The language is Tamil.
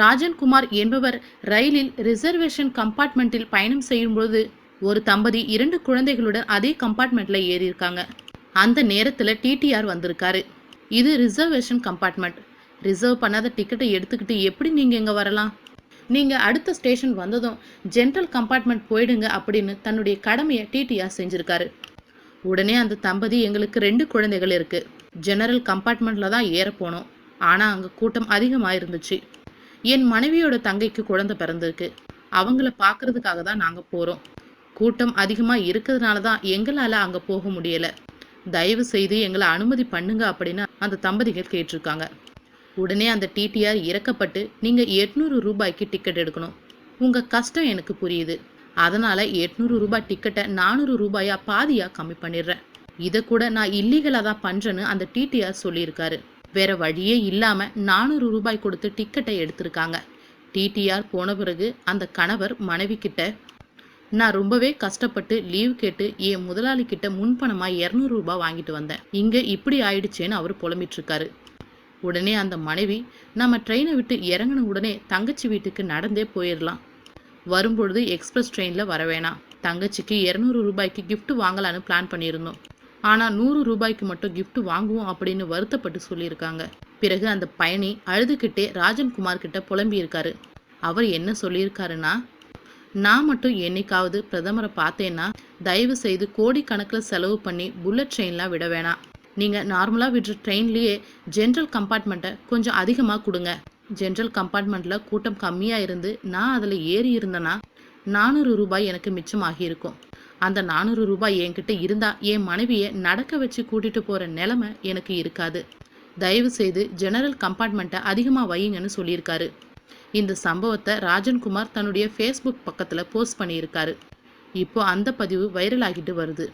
ராஜன்குமார் என்பவர் ரயிலில் ரிசர்வேஷன் கம்பார்ட்மெண்ட்டில் பயணம் செய்யும்போது ஒரு தம்பதி இரண்டு குழந்தைகளுடன் அதே கம்பார்ட்மெண்ட்டில் ஏறியிருக்காங்க. அந்த நேரத்தில் டிடிஆர் வந்திருக்காரு. இது ரிசர்வேஷன் கம்பார்ட்மெண்ட் ரிசர்வ் பண்ணாத டிக்கெட்டை எடுத்துக்கிட்டு எப்படி நீங்கள் இங்கே வரலாம்? நீங்கள் அடுத்த ஸ்டேஷன் வந்ததும் ஜென்ரல் கம்பார்ட்மெண்ட் போயிடுங்க அப்படின்னு தன்னுடைய கடமையை டிடிஆர் செஞ்சுருக்காரு. உடனே அந்த தம்பதி எங்களுக்கு ரெண்டு குழந்தைகள் இருக்குது ஜெனரல் கம்பார்ட்மெண்ட்டில் தான் ஏற போனோம். ஆனால் அங்கே கூட்டம் அதிகமாக இருந்துச்சு என் மனைவியோட தங்கைக்கு குழந்தை பிறந்திருக்கு. அவங்கள பார்க்கறதுக்காக தான் நாங்க போறோம். கூட்டம் அதிகமா இருக்கிறதுனால தான் எங்களால அங்க போக முடியல. தயவு செய்து எங்களை அனுமதி பண்ணுங்க அப்படின்னு அந்த தம்பதிகள் கேட்டிருக்காங்க. உடனே அந்த டிடிஆர் இறக்கப்பட்டு நீங்க எட்நூறு ரூபாய்க்கு டிக்கெட் எடுக்கணும். உங்க கஷ்டம் எனக்கு புரியுது. அதனால எட்நூறு ரூபாய் டிக்கெட்டை நானூறு ரூபாயா பாதியா கம்மி பண்ணிடுறேன். இதை கூட நான் இல்லீகலாக தான் பண்றேன்னு அந்த டிடிஆர் சொல்லியிருக்காரு. வேற வழியே இல்லாம நானூறு ரூபாய் கொடுத்து டிக்கெட்டை எடுத்திருக்காங்க. டிடிஆர் போன பிறகு அந்த கணவர் மனைவி கிட்ட நான் ரொம்பவே கஷ்டப்பட்டு லீவ் கேட்டு என் முதலாளி கிட்ட முன்பணமா இரநூறு ரூபாய் வாங்கிட்டு வந்தேன். இங்க இப்படி ஆயிடுச்சேன்னு அவர் புலம்பிட்டு இருக்காரு உடனே அந்த மனைவி நம்ம ட்ரெயினை விட்டு இறங்கின உடனே தங்கச்சி வீட்டுக்கு நடந்தே போயிடலாம் வரும்பொழுது எக்ஸ்பிரஸ் ட்ரெயினில் வர வேணாம். தங்கச்சிக்கு இரநூறு ரூபாய்க்கு கிஃப்ட் வாங்கலான்னு பிளான் பண்ணியிருந்தோம். ஆனால் நூறு ரூபாய்க்கு மட்டும் கிஃப்ட் வாங்குவோம் அப்படின்னு வருத்தப்பட்டு சொல்லியிருக்காங்க. பிறகு அந்த பயணி அழுதுகிட்டே ராஜன்குமார் கிட்ட புலம்பியிருக்காரு. அவர் என்ன சொல்லியிருக்காருன்னா நான் மட்டும் என்னைக்காவது பிரதமரை பார்த்தேன்னா தயவு செய்து கோடிக்கணக்கில் செலவு பண்ணி புல்லட் ட்ரெயின்லாம் விட வேணாம். நீங்கள் நார்மலாக விடுற ட்ரெயின்லேயே ஜென்ரல் கம்பார்ட்மெண்ட்டை கொஞ்சம் அதிகமாக கொடுங்க. ஜென்ரல் கம்பார்ட்மெண்ட்டில் கூட்டம் கம்மியாக இருந்து நான் அதில் ஏறி இருந்தேன்னா நானூறு ரூபாய் எனக்கு மிச்சமாகி இருக்கும் அந்த நானூறு ரூபாய் என்கிட்ட இருந்தா என் மனைவியை நடக்க வச்சு கூட்டிட்டு போற நிலைமை எனக்கு இருக்காது. தயவு செய்து ஜெனரல் கம்பார்ட்மெண்ட்டை அதிகமாக வையுங்கன்னு சொல்லியிருக்காரு. இந்த சம்பவத்தை ராஜன்குமார் தன்னுடைய ஃபேஸ்புக் பக்கத்தில் போஸ்ட் பண்ணியிருக்காரு. இப்போ அந்த பதிவு வைரல் ஆகிட்டு வருது.